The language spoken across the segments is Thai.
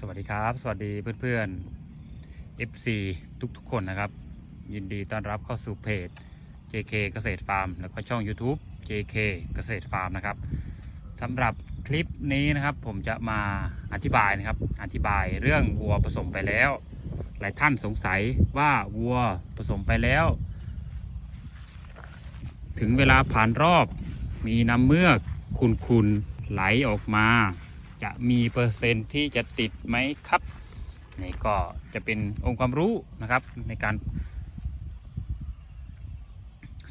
สวัสดีครับ สวัสดีเพื่อนๆ FC ทุกๆคนนะครับ ยินดีต้อนรับเข้าสู่เพจ JK เกษตรฟาร์ม แล้วก็ช่อง YouTube JK เกษตรฟาร์มนะครับสำหรับคลิปนี้นะครับ ผมจะมาอธิบายนะครับ อธิบายเรื่องวัวผสมไปแล้ว หลายท่านสงสัยว่าวัวผสมไปแล้ว ถึงเวลาผ่านรอบมีน้ำเมือกคุนๆไหลออกมา จะมีเปอร์เซ็นต์ที่จะติดไหมครับนี่ก็จะเป็นองค์ความรู้นะครับในการ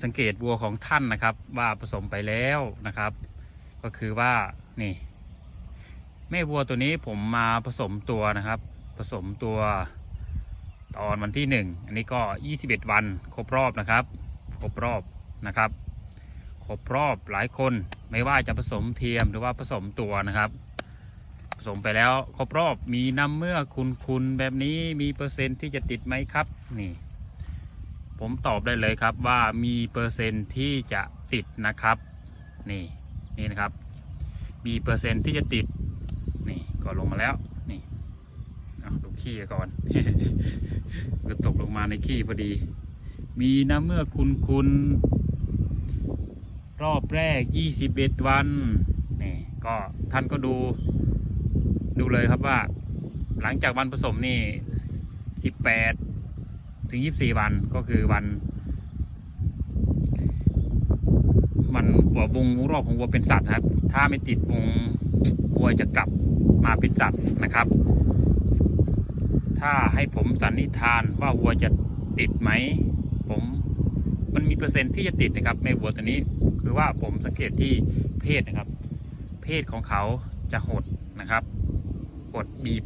สังเกตวัวของท่านนะครับ ว่าผสมไปแล้วนะครับ ก็คือว่านี่แม่วัวตัวนี้ผมมาผสมตัวนะครับ ผสมตัวตอนวันที่หนึ่งอันนี้ก็ 21 วันครบรอบนะครับ ครบรอบนะครับ ครบรอบหลายคนไม่ว่าจะผสมเทียมหรือว่าผสมตัวนะครับ สมไปแล้วครบรอบมีน้ำเมื่อคุณคุณแบบนี้มีเปอร์เซ็นต์ที่จะติดไหมครับ นี่ ผมตอบได้เลยครับว่ามีเปอร์เซ็นต์ที่จะติดนะครับ นี่นี่นะครับ มีเปอร์เซ็นต์ที่จะติด นี่ก็ลงมาแล้ว นี่เอาดูขี้ก่อนก็ตกลงมาในขี้พอดี มีน้ำเมื่อคุณคุณรอบแรก 21 วัน นี่ ก็ท่านก็ดู ดูเลยครับว่า หลังจากวันผสมนี่18ถึง24วันก็คือวัน มันหัววงรอบของวัวเป็นสัตว์นะครับ ถ้าไม่ติดวงวัวจะกลับมาเป็นสัตว์นะครับ ถ้าให้ผมสันนิษฐานว่าวัวจะติดไหม ผมมันมีเปอร์เซ็นต์ที่จะติดนะครับ ในวัวตัวนี้คือว่าผมสังเกตที่เพศนะครับ เพศของเขาจะหดนะครับ กดบีบ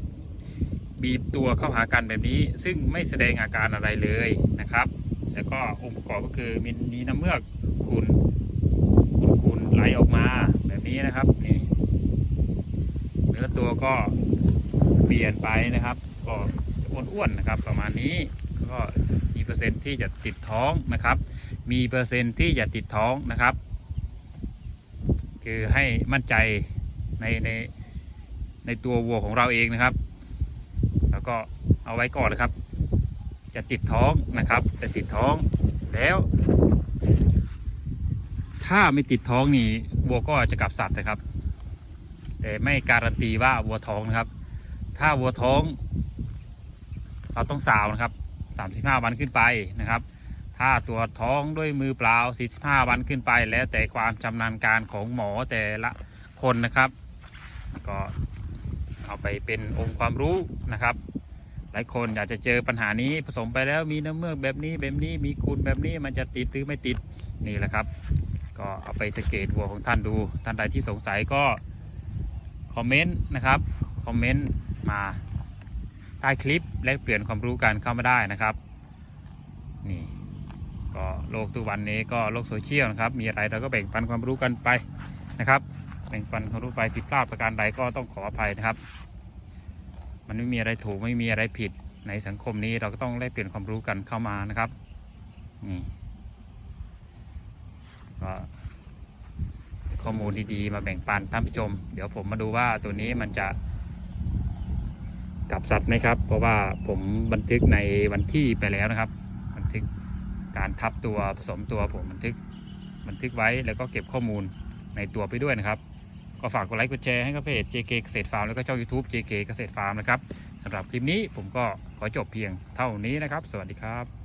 บีบตัวเข้าหากันแบบนี้ ซึ่งไม่แสดงอาการอะไรเลยนะครับ แล้วก็องค์ประกอบก็คือมีมีน้ำเมือกขุนขุนขุนไหลออกมาแบบนี้นะครับนี่เนื้อตัวก็เปลี่ยนไปนะครับ ก็อ้วนๆนะครับ ประมาณนี้ก็มีเปอร์เซ็นต์ที่จะติดท้องนะครับ มีเปอร์เซ็นต์ที่จะติดท้องนะครับ คือให้มั่นใจในใน ในตัววัวของเราเองนะครับ แล้วก็เอาไว้ก่อนนะครับ จะติดท้องนะครับ จะติดท้องแล้ว ถ้าไม่ติดท้องนี่วัวก็จะกลับสัตว์นะครับ แต่ไม่การันตีว่าวัวท้องนะครับ ถ้าวัวท้อง เราต้องสาวนะครับ35 วันขึ้นไปนะครับ ถ้าตัวจท้องด้วยมือเปล่า 45 วันขึ้นไป แล้วแต่ความชำนาญการของหมอแต่ละคนนะครับ ก็ เอาไปเป็นองค์ความรู้นะครับ หลายคนอยากจะเจอปัญหานี้ผสมไปแล้วมีน้ำเมือกแบบนี้แบบนี้มีคุณแบบนี้มันจะติดหรือไม่ติดนี่แหละครับ ก็เอาไปสังเกตวัวของท่านดู ท่านใดที่สงสัยก็คอมเมนต์นะครับคอมเมนต์มาใต้คลิปแลกเปลี่ยนความรู้กันเข้ามาได้นะครับนี่ก็โลกทุกวันนี้ก็โลกโซเชียลนะครับ มีอะไรเราก็แบ่งปันความรู้กันไปนะครับ แบ่งปันความรู้ไปผิดพลาดประการใดก็ต้องขออภัยนะครับ มันไม่มีอะไรถูกไม่มีอะไรผิดในสังคมนี้เราก็ต้องแลกเปลี่ยนความรู้กันเข้ามานะครับนี่ก็ข้อมูลดีๆมาแบ่งปันท่านผู้ชม เดี๋ยวผมมาดูว่าตัวนี้มันจะกลับสัตว์ไหมครับ เพราะว่าผมบันทึกในวันที่ไปแล้วนะครับ บันทึกการทับตัวผสมตัวผมบันทึกบันทึกไว้แล้วก็เก็บข้อมูลในตัวไปด้วยนะครับ ก็ฝากกดไลค์กดแชร์ให้กับเพจ JK เกษตรฟาร์มแล้วก็ช่อง YouTube JK เกษตรฟาร์มนะครับสำหรับคลิปนี้ผมก็ขอจบเพียงเท่านี้นะครับ สวัสดีครับ